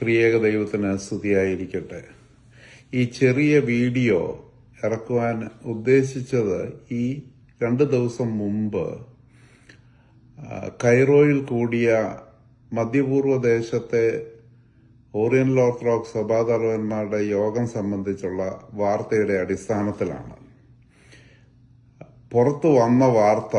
ത്രിയേക ദൈവത്തിന് സ്തുതിയായിരിക്കട്ടെ. ഈ ചെറിയ വീഡിയോ ഇറക്കുവാൻ ഉദ്ദേശിച്ചത് ഈ രണ്ട് ദിവസം മുമ്പ് കൈറോയിൽ കൂടിയ മധ്യപൂർവ ദേശത്തെ ഓറിയന്റൽ ഓർത്തഡോക്സ് സഭാതലവന്മാരുടെ യോഗം സംബന്ധിച്ചുള്ള വാർത്തയുടെ അടിസ്ഥാനത്തിലാണ്. പുറത്തു വന്ന വാർത്ത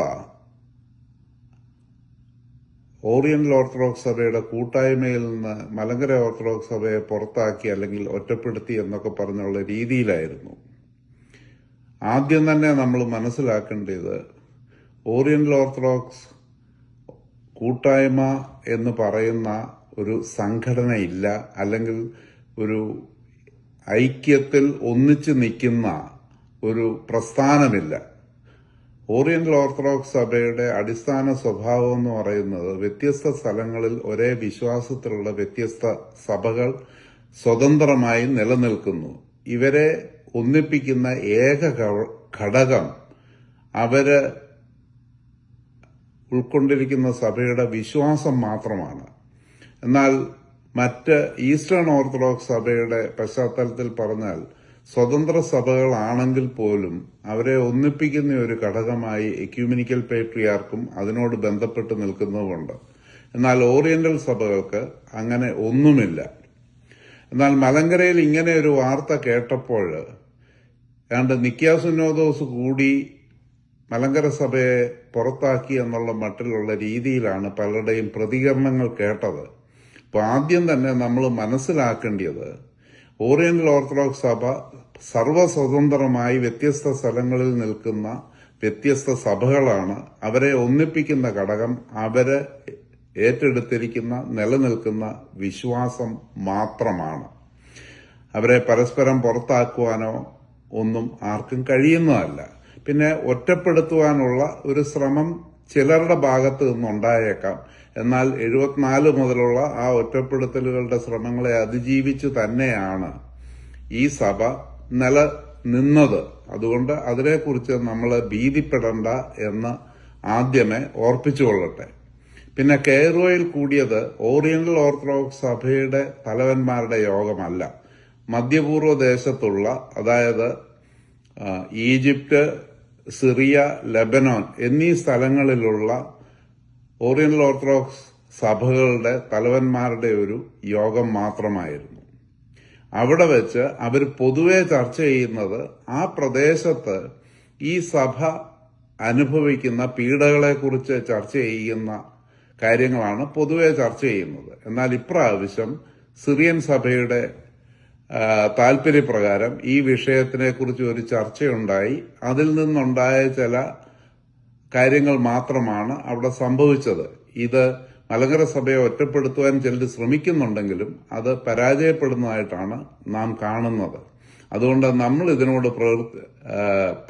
ഓറിയന്റൽ ഓർത്തഡോക്സ് സഭയുടെ കൂട്ടായ്മയിൽ നിന്ന് മലങ്കര ഓർത്തഡോക്സ് സഭയെ പുറത്താക്കി അല്ലെങ്കിൽ ഒറ്റപ്പെടുത്തി എന്നൊക്കെ പറഞ്ഞുള്ള രീതിയിലായിരുന്നു. ആദ്യം തന്നെ നമ്മൾ മനസ്സിലാക്കേണ്ടത് ഓറിയന്റൽ ഓർത്തഡോക്സ് കൂട്ടായ്മ എന്ന് പറയുന്ന ഒരു സംഘടനയില്ല അല്ലെങ്കിൽ ഒരു ഐക്യത്തിൽ ഒന്നിച്ചു നിൽക്കുന്ന ഒരു പ്രസ്ഥാനമില്ല. ഓറിയന്റൽ ഓർത്തഡോക്സ് സഭയുടെ അടിസ്ഥാന സ്വഭാവം എന്ന് പറയുന്നത് വ്യത്യസ്ത സ്ഥലങ്ങളിൽ ഒരേ വിശ്വാസത്തിലുള്ള വ്യത്യസ്ത സഭകൾ സ്വതന്ത്രമായി നിലനിൽക്കുന്നു. ഇവരെ ഒന്നിപ്പിക്കുന്ന ഏക ഘടകം അവർ ഉൾക്കൊണ്ടിരിക്കുന്ന സഭയുടെ വിശ്വാസം മാത്രമാണ്. എന്നാൽ മറ്റ് ഈസ്റ്റേൺ ഓർത്തഡോക്സ് സഭയുടെ പശ്ചാത്തലത്തിൽ പറഞ്ഞാൽ സ്വതന്ത്ര സഭകളാണെങ്കിൽ പോലും അവരെ ഒന്നിപ്പിക്കുന്ന ഒരു ഘടകമായി എക്യൂമിനിക്കൽ പേട്രിയാർക്കും അതിനോട് ബന്ധപ്പെട്ട് നിൽക്കുന്നതുമുണ്ട്. എന്നാൽ ഓറിയന്റൽ സഭകൾക്ക് അങ്ങനെ ഒന്നുമില്ല. എന്നാൽ മലങ്കരയിൽ ഇങ്ങനെ ഒരു വാർത്ത കേട്ടപ്പോൾ ഏതാണ്ട് നിക്യാസുനോദോസ് കൂടി മലങ്കര സഭയെ പുറത്താക്കി എന്നുള്ള മട്ടിലുള്ള രീതിയിലാണ് പലരുടെയും പ്രതികരണങ്ങൾ കേട്ടത്. അപ്പൊ ആദ്യം തന്നെ നമ്മൾ മനസ്സിലാക്കേണ്ടത് ഓറിയന്റൽ ഓർത്തഡോക്സ് സഭ സർവസ്വതന്ത്രമായി വ്യത്യസ്ത സ്ഥലങ്ങളിൽ നിൽക്കുന്ന വ്യത്യസ്ത സഭകളാണ് അവരെ ഒന്നിപ്പിക്കുന്ന ഘടകം അവരെ ഏറ്റെടുത്തിരിക്കുന്ന നിലനിൽക്കുന്ന വിശ്വാസം മാത്രമാണ്. അവരെ പരസ്പരം പുറത്താക്കുവാനോ ഒന്നും ആർക്കും കഴിയുന്നതല്ല. പിന്നെ ഒറ്റപ്പെടുത്തുവാനുള്ള ഒരു ശ്രമം ചിലരുടെ ഭാഗത്ത് നിന്നുണ്ടായേക്കാം. എന്നാൽ എഴുപത്തിനാല് മുതലുള്ള ആ ഒറ്റപ്പെടുത്തലുകളുടെ ശ്രമങ്ങളെ അതിജീവിച്ചു തന്നെയാണ് ഈ സഭ നില നിന്നത് അതുകൊണ്ട് അതിനെക്കുറിച്ച് നമ്മൾ ഭീതിപ്പെടേണ്ട എന്ന് ആദ്യമേ ഓർപ്പിച്ചുകൊള്ളട്ടെ. പിന്നെ കെയറോയിൽ കൂടിയത് ഓറിയന്റൽ ഓർത്തഡോക്സ് സഭയുടെ തലവന്മാരുടെ യോഗമല്ല. മധ്യപൂർവ ദേശത്തുള്ള അതായത് ഈജിപ്റ്റ് സിറിയ ലബനോൻ എന്നീ സ്ഥലങ്ങളിലുള്ള ഓറിയന്റൽ ഓർത്തഡോക്സ് സഭകളുടെ തലവന്മാരുടെ ഒരു യോഗം മാത്രമായിരുന്നു. അവിടെ വെച്ച് അവർ പൊതുവെ ചർച്ച ചെയ്യുന്നത് ആ പ്രദേശത്ത് ഈ സഭ അനുഭവിക്കുന്ന പീഡകളെക്കുറിച്ച് ചർച്ച ചെയ്യുന്ന കാര്യങ്ങളാണ് പൊതുവെ ചർച്ച ചെയ്യുന്നത്. എന്നാൽ ഇപ്രാവശ്യം സിറിയൻ സഭയുടെ താല്പര്യപ്രകാരം ഈ വിഷയത്തിനെ കുറിച്ച് ഒരു ചർച്ചയുണ്ടായി. അതിൽ നിന്നുണ്ടായ ചില കാര്യങ്ങൾ മാത്രമാണ് അവിടെ സംഭവിച്ചത്. ഇത് മലങ്കര സഭയെ ഒറ്റപ്പെടുത്തുവാൻ ചിലർ ശ്രമിക്കുന്നുണ്ടെങ്കിലും അത് പരാജയപ്പെടുന്നതായിട്ടാണ് നാം കാണുന്നത്. അതുകൊണ്ട് നമ്മൾ ഇതിനോട്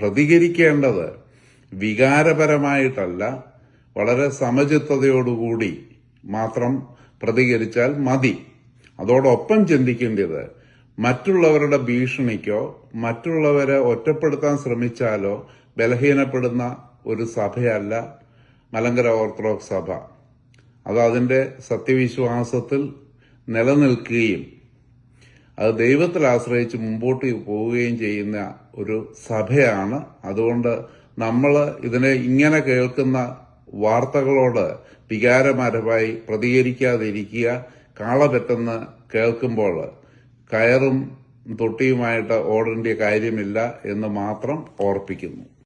പ്രതികരിക്കേണ്ടത് വികാരപരമായിട്ടല്ല വളരെ സമചിത്തതയോടുകൂടി മാത്രം പ്രതികരിച്ചാൽ മതി. അതോടൊപ്പം ചിന്തിക്കേണ്ടത് മറ്റുള്ളവരുടെ ഭീഷണിക്കോ മറ്റുള്ളവരെ ഒറ്റപ്പെടുത്താൻ ശ്രമിച്ചാലോ ബലഹീനപ്പെടുന്ന ഒരു സഭയല്ല മലങ്കര ഓർത്തഡോക്സ് സഭ. അത് അതിന്റെ സത്യവിശ്വാസത്തിൽ നിലനിൽക്കുകയും അത് ദൈവത്തിൽ ആശ്രയിച്ച് മുമ്പോട്ട് പോവുകയും ചെയ്യുന്ന ഒരു സഭയാണ്. അതുകൊണ്ട് നമ്മൾ ഇതിനെ ഇങ്ങനെ കേൾക്കുന്ന വാർത്തകളോട് വികാരപരമായി പ്രതികരിക്കാതിരിക്കുക കാള പെട്ടെന്ന് കേൾക്കുമ്പോൾ കയറും തൊട്ടിയുമായിട്ട് ഓടേണ്ട കാര്യമില്ല എന്ന് മാത്രം ഓർപ്പിക്കുന്നു.